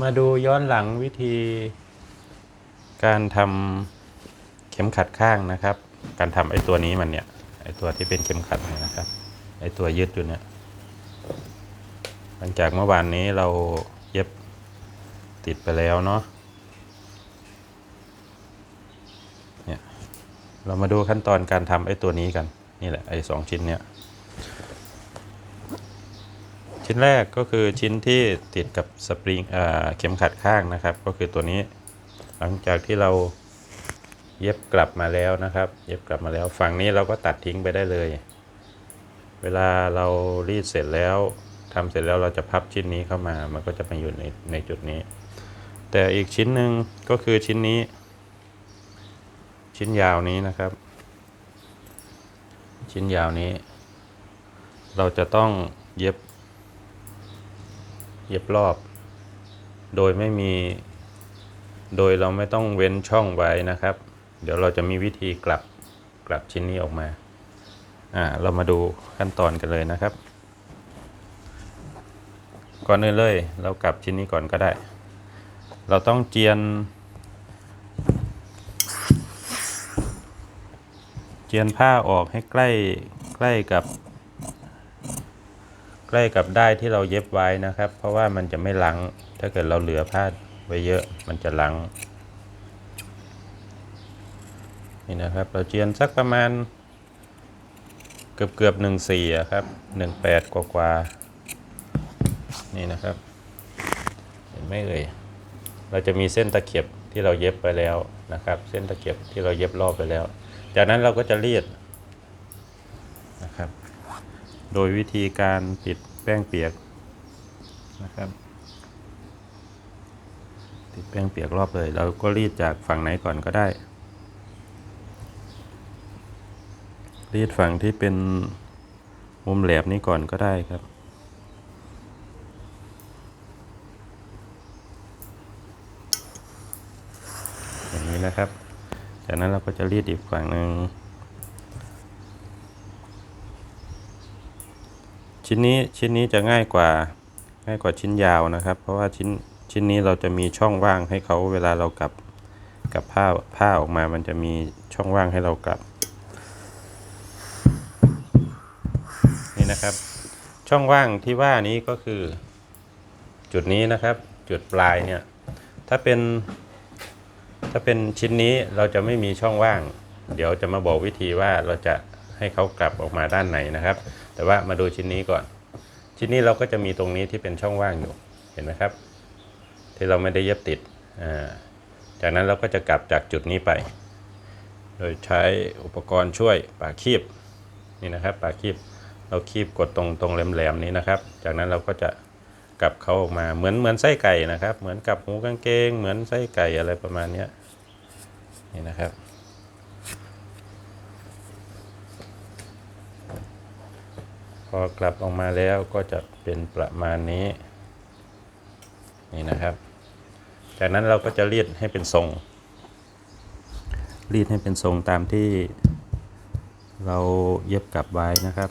มาดูย้อนหลังวิธี การทำเข็มขัดข้างนะครับ การทำไอ้ตัวนี้มันเนี่ยไอ้ตัวที่เป็นเข็มขัดเนี่ยนะครับไอ้ตัวยึดอยู่เนี่ยหลังจากเมื่อวานนี้เราเย็บติดไปแล้วเนาะเนี่ยเรามาดูขั้นตอนการทำไอ้ตัวนี้กัน นี่แหละไอ้สองชิ้นเนี่ย ชิ้นแรกก็คือชิ้นที่ติดกับสปริงเข็มขัดข้างนะครับ ก็คือตัวนี้ หลังจากที่เราเย็บกลับมาแล้วนะครับ เย็บกลับมาแล้วฝั่งนี้เราก็ตัดทิ้งไปได้เลย เวลาเรารีดเสร็จแล้วทำเสร็จแล้วเราจะพับชิ้นนี้เข้ามา มันก็จะมาอยู่ในในจุดนี้ แต่อีกชิ้นหนึ่งก็คือชิ้นนี้ ชิ้นยาวนี้นะครับ ชิ้นยาวนี้ เราจะต้องเย็บ เย็บรอบ โดยไม่มี โดยเราไม่ต้องเว้นช่องไว้นะครับ เดี๋ยวเราจะมีวิธีกลับกลับชิ้นนี้ออกมาอ่าเรามาดูขั้นตอนกันเลยนะครับ ก่อนอื่นเลย เรากลับชิ้นนี้ก่อนก็ได้ เราต้องเจียน เจียนผ้าออกให้ใกล้ใกล้กับ ใกล้กับได้ที่เราเย็บไว้นะครับ เพราะว่ามันจะไม่ลังถ้าเกิดเราเหลือผ้าไว้เยอะมันจะลังนี่นะครับ เราเจียนสักประมาณ เกือบเกือบหนึ่งสี่ครับหนึ่งแปดกว่ากว่านี่นะครับ เห็นไหมเอ่ยเราจะมีเส้นตะเข็บที่เราเย็บไปแล้วนะครับ เส้นตะเข็บที่เราเย็บรอบไปแล้ว จากนั้นเราก็จะรีดนะครับ โดยวิธีการติดแป้งเปียกนะครับ ติดแป้งเปียกรอบเลย เราก็รีดจากฝั่งไหนก่อนก็ได้ รีดฝั่งที่เป็นมุมแหลมนี้ก่อนก็ได้ครับอย่างนี้นะครับ จากนั้นเราก็จะรีดอีกฝั่งหนึ่ง ชิ้นนี้ชิ้นนี้จะง่ายกว่าง่ายกว่าชิ้นยาวนะครับ เพราะว่าชิ้นชิ้นนี้เราจะมีช่องว่างให้เขาเวลาเรากลับกลับผ้าผ้าออกมา มันจะมีช่องว่างให้เรากลับ นี่นะครับ ช่องว่างที่ว่านี้ก็คือ จุดนี้นะครับ จุดปลายเนี่ย ถ้าเป็น ถ้าเป็นชิ้นนี้เราจะไม่มีช่องว่าง เดี๋ยวจะมาบอกวิธีว่าเราจะให้เขากลับออกมาด้านไหนนะครับ แต่ว่ามาดูชิ้นนี้ก่อน ชิ้นนี้เราก็จะมีตรงนี้ที่เป็นช่องว่างอยู่เห็นไหมครับ ที่เราไม่ได้เย็บติดจากนั้นเราก็จะกลับจากจุดนี้ไป โดยใช้อุปกรณ์ช่วยปากคีบนี่นะครับปากคีบเราคีบกดตรงตรงแหลมๆนี้นะครับ จากนั้นเราก็จะกลับเขาออกมาเหมือนเหมือนไส้ไก่นะครับ เหมือนกับหูกางเกง เหมือนไส้ไก่อะไรประมาณนี้นี่นะครับ พอกลับออกมาแล้วก็จะเป็นประมาณนี้ นี่นะครับ จากนั้นเราก็จะรีดให้เป็นทรง รีดให้เป็นทรงตามที่เราเย็บกลับไว้นะครับ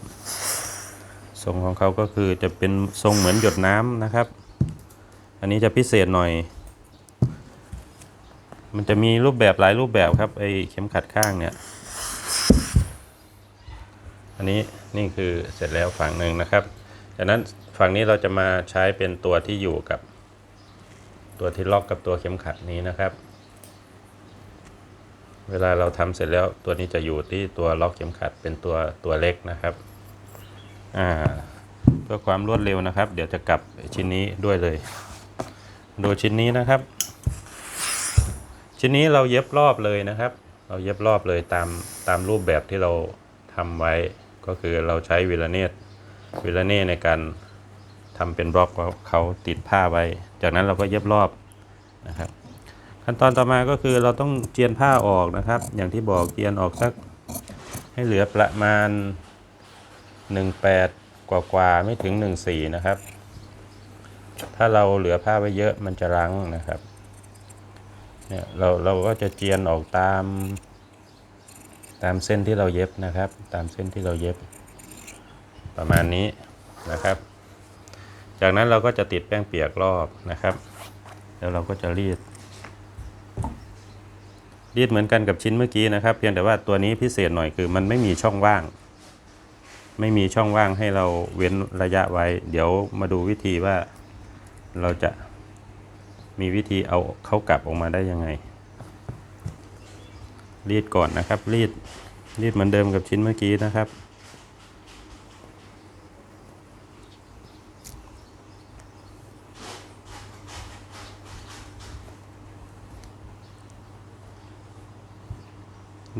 ทรงของเขาก็คือจะเป็นทรงเหมือนหยดน้ำนะครับ อันนี้จะพิเศษหน่อย มันจะมีรูปแบบหลายรูปแบบครับไอเข็มขัดข้างเนี่ย อันนี้นี่คือเสร็จแล้วฝั่งหนึ่งนะครับจากนั้นฝั่งนี้เราจะมาใช้เป็นตัวที่อยู่กับ ตัวที่ล็อกกับตัวเข็มขัดนี้นะครับ เวลาเราทำเสร็จแล้วตัวนี้จะอยู่ที่ตัวล็อกเข็มขัดเป็นตัวตัวเล็กนะครับอ่าเพื่อความรวดเร็วนะครับ เดี๋ยวจะกลับชิ้นนี้ด้วยเลย ดูชิ้นนี้นะครับ ชิ้นนี้เราเย็บรอบเลยนะครับ เราเย็บรอบเลยตามตามรูปแบบที่เราทำไว้ ก็คือเราใช้วิลเนตวิลเน่ในการทำเป็นบล็อกเขาติดผ้าไว้ จากนั้นเราก็เย็บรอบนะครับ ขั้นตอนต่อมาก็คือเราต้องเจียนผ้าออกนะครับ อย่างที่บอกเจียนออกสักให้เหลือประมาณ 18 กว่ากว่าไม่ถึง 14 นะครับ ถ้าเราเหลือผ้าไว้เยอะมันจะรั้งนะครับเนี่ยเราเราก็จะเจียนออกตาม ตามเส้นที่เราเย็บนะครับ ตามเส้นที่เราเย็บ ประมาณนี้นะครับ จากนั้นเราก็จะติดแป้งเปียกรอบนะครับ แล้วเราก็จะรีด รีดเหมือนกันกับชิ้นเมื่อกี้นะครับ เพียงแต่ว่าตัวนี้พิเศษหน่อยคือมันไม่มีช่องว่าง ไม่มีช่องว่างให้เราเว้นระยะไว้ เดี๋ยวมาดูวิธีว่าเราจะมีวิธีเอาเข้ากลับออกมาได้ยังไง รีดก่อนนะครับ รีดรีดเหมือนเดิมกับชิ้นเมื่อกี้นะครับ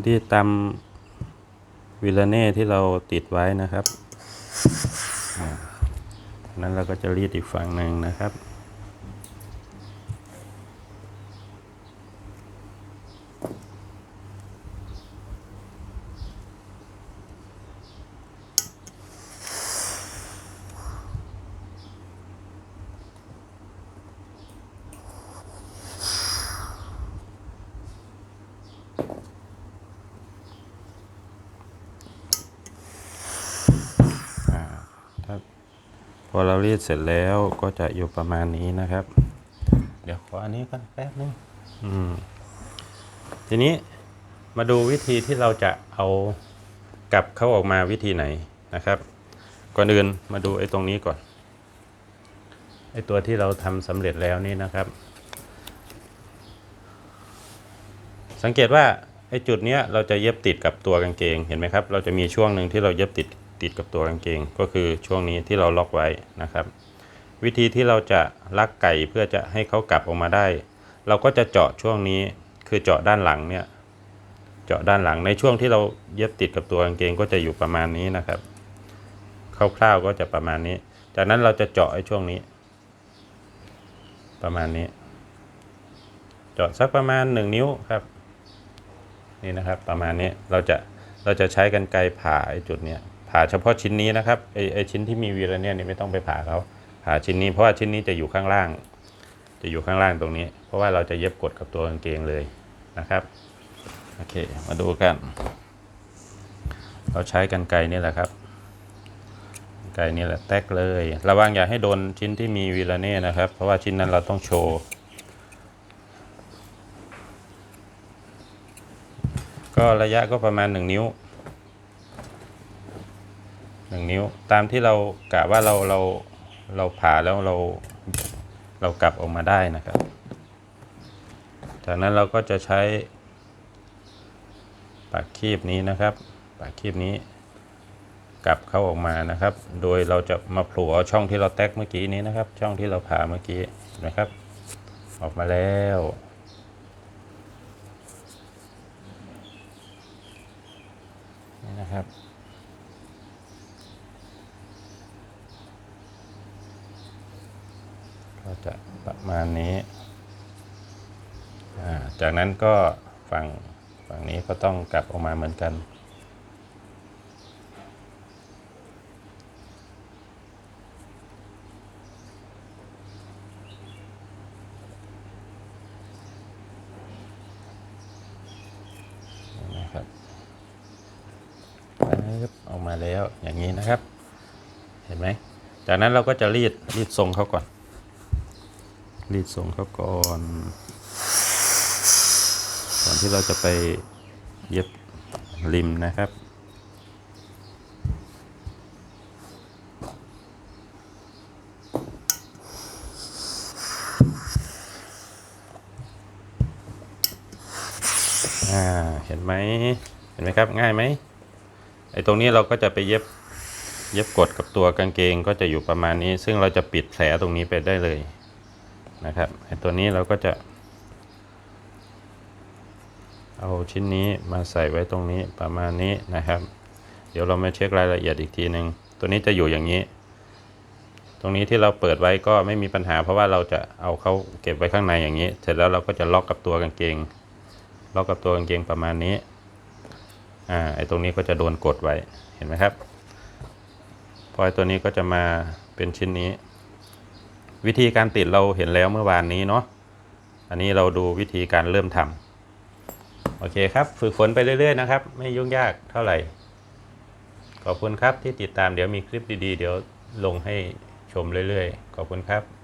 รีดตามวิลเน่ที่เราติดไว้นะครับ นั้นเราก็จะรีดอีกฝั่งหนึ่งนะครับ เรารีดเสร็จแล้วก็จะอยู่ประมาณนี้นะครับ เดี๋ยวขออันนี้ก่อนแป๊บนึงอืมทีนี้มาดูวิธีที่เราจะเอากลับเข้าออกมาวิธีไหนนะครับ ก่อนอื่นมาดูไอ้ตรงนี้ก่อนไอ้ตัวที่เราทำสำเร็จแล้วนี่นะครับ สังเกตว่าไอ้จุดเนี้ยเราจะเย็บติดกับตัวกางเกงเห็นไหมครับ เราจะมีช่วงหนึ่งที่เราเย็บติด ติดกับตัวกางเกง ก็คือช่วงนี้ที่เราล็อกไว้นะครับ วิธีที่เราจะลักไก่เพื่อจะให้เขากลับออกมาได้ เราก็จะเจาะช่วงนี้คือเจาะด้านหลังเนี่ยเจาะด้านหลังในช่วงที่เราเย็บติดกับตัวกางเกงก็จะอยู่ประมาณนี้นะครับคร่าวๆก็จะประมาณนี้ จากนั้นเราจะเจาะไอ้ช่วงนี้ ประมาณนี้ เจาะสักประมาณ 1 นิ้วครับนี่นะครับประมาณนี้เราจะเราจะใช้กันไกรผ่าไอ้จุดเนี้ย ผ่าเฉพาะชิ้นนี้นะครับไอไอชิ้นที่มีวีระเนี่ยนี่ไม่ต้องไปผ่าเขาผ่าชิ้นนี้เพราะว่าชิ้นนี้จะอยู่ข้างล่าง จะอยู่ข้างล่างตรงนี้ เพราะว่าเราจะเย็บกดกับตัวกางเกงเลยนะครับโอเคมาดูกัน เราใช้กันไกรนี่แหละครับไกรนี่แหละแตกเลย ระวังอย่าให้โดนชิ้นที่มีวีระเน่นะครับ เพราะว่าชิ้นนั้นเราต้องโชว์ก็ระยะก็ประมาณ 1 นิ้ว 1นิ้ว ตามที่เรากะว่าเราเราเราผ่าแล้วเราเรากลับออกมาได้นะครับ จากนั้นเราก็จะใช้ปากคีบนี้นะครับ ปากคีบนี้กลับเข้าออกมานะครับ โดยเราจะมาผล่เอาช่องที่เราแตกเมื่อกี้นี้นะครับ ช่องที่เราผ่าเมื่อกี้นะครับ ออกมาแล้วนี่นะครับ ก็จะประมาณนี้ จากนั้นก็ฝั่งฝั่งนี้ก็ต้องกลับออกมาเหมือนกัน นะครับออกมาแล้วอย่างนี้นะครับ เห็นไหม จากนั้นเราก็จะรีดรีดทรงเขาก่อน รีดทรงเขาก่อนก่อนที่เราจะไปเย็บริมนะครับอ่าเห็นไหมเห็นไหมครับง่ายไหมไอ้ตรงนี้เราก็จะไปเย็บเย็บกดกับตัวกางเกงก็จะอยู่ประมาณนี้ ซึ่งเราจะปิดแผลตรงนี้ไปได้เลย นะครับไอตัวนี้เราก็จะเอาชิ้นนี้มาใส่ไว้ตรงนี้ประมาณนี้นะครับ เดี๋ยวเรามาเช็ครายละเอียดอีกทีหนึ่งตัวนี้จะอยู่อย่างนี้ ตรงนี้ที่เราเปิดไว้ก็ไม่มีปัญหา เพราะว่าเราจะเอาเขาเก็บไว้ข้างในอย่างนี้ เสร็จแล้วเราก็จะล็อกกับตัวกางเกง ล็อกกับตัวกางเกงประมาณนี้อ่าไอตรงนี้ก็จะโดนกดไว้เห็นไหมครับพอไอ้ตัวนี้ก็จะมาเป็นชิ้นนี้ วิธีการติดเราเห็นแล้วเมื่อวานนี้เนาะอันนี้เราดูวิธีการเริ่มทำโอเคครับ ฝึกฝนไปเรื่อย ๆ นะครับ ไม่ยุ่งยากเท่าไหร่ ขอบคุณครับที่ติดตามเดี๋ยวมีคลิปดีๆ เดี๋ยวลงให้ชมเรื่อย ๆ ขอบคุณครับ